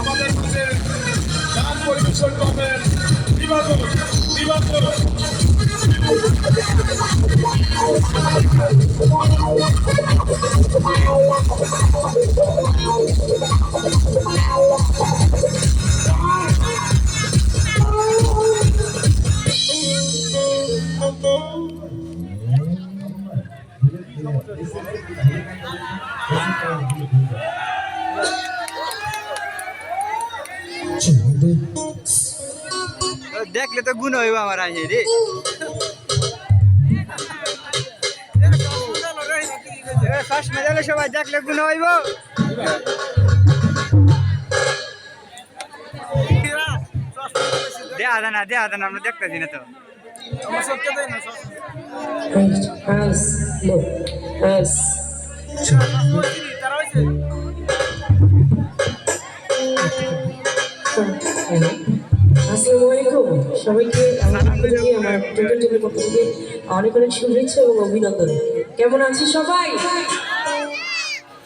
আমাদের মাঝে গান পরিবেশন করবেন। দিবাকর দিবাকর দেখলে তো গুণ হইব আমার আই রে। সবাই দেখলে গুণ হইব। দেয়া দেনা দেয়া দেনা আমরা দেখতেছি না তো। আসসালামু আলাইকুম সবাইকে আমার আমার টোটাল টিমের পক্ষ থেকে অনেক অনেক শুভেচ্ছা এবং অভিনন্দন। কেমন আছে সবাই?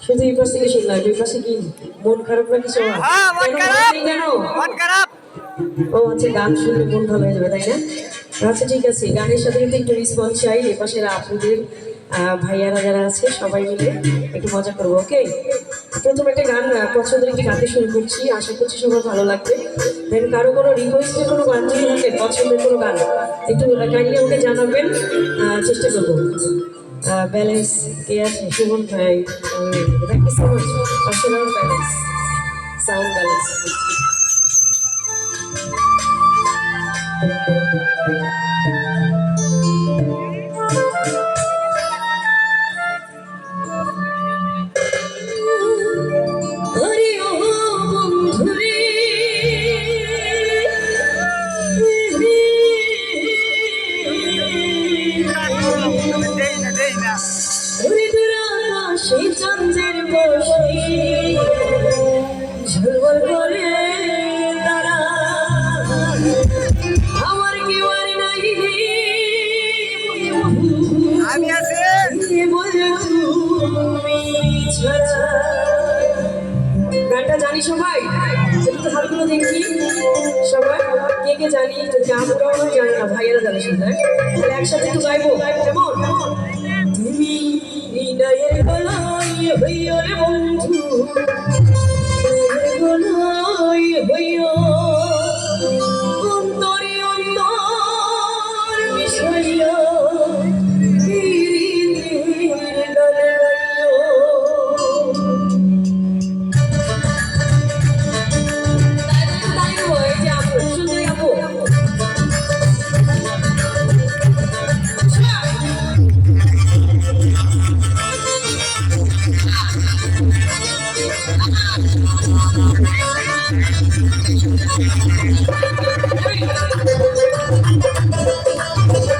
শুধু এই পাশ থেকে শুনলাম এই পাশে কি মন খারাপ না কিছু? হ্যাঁ খারাপ কেন ও আচ্ছা গান শুনলে মন ভালো হয়ে যাবে তাই না? আচ্ছা ঠিক আছে গানের সাথে কিন্তু একটু রেসপন্স চাই। এপাশে আপনাদের আহ, ভাইয়ারা যারা আছে সবাই মিলে একটু মজা করব ওকে প্রথম একটা গান পছন্দের একটি গানতে শুরু করছি। আশা করছি সবার ভালো লাগবে। দেন কারও কোনো রিকোয়েস্টের কোনো গান যদি থাকে পছন্দের কোনো গান, একটু কাইন্ডলি আমাকে জানাবেন চেষ্টা করব। ব্যালেন্স কে আছে? সুমন ভাই thank you so much personal balance sound balance সেই চন্দ্রের বসে করে তারা। আমার কি আর নাই আমি আছি। গানটা জানি সবাই? একটু হাতগুলো দেখি সবাই। কে কে জানি? যদি আমরাও জানি না ভাইয়েরা জানি শুনতে। একসাথে একটু গাইবো। কেমন? হৃদয়ের গলায় হইয় বন্ধু। Thank you.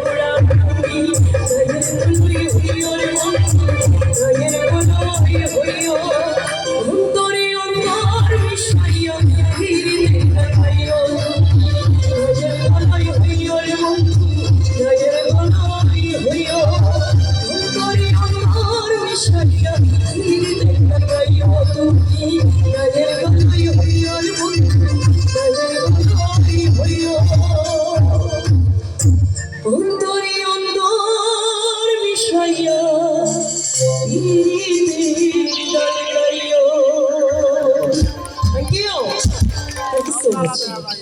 অন্তরে অন্তর মিশাইয়া Thank you. Thank you so much.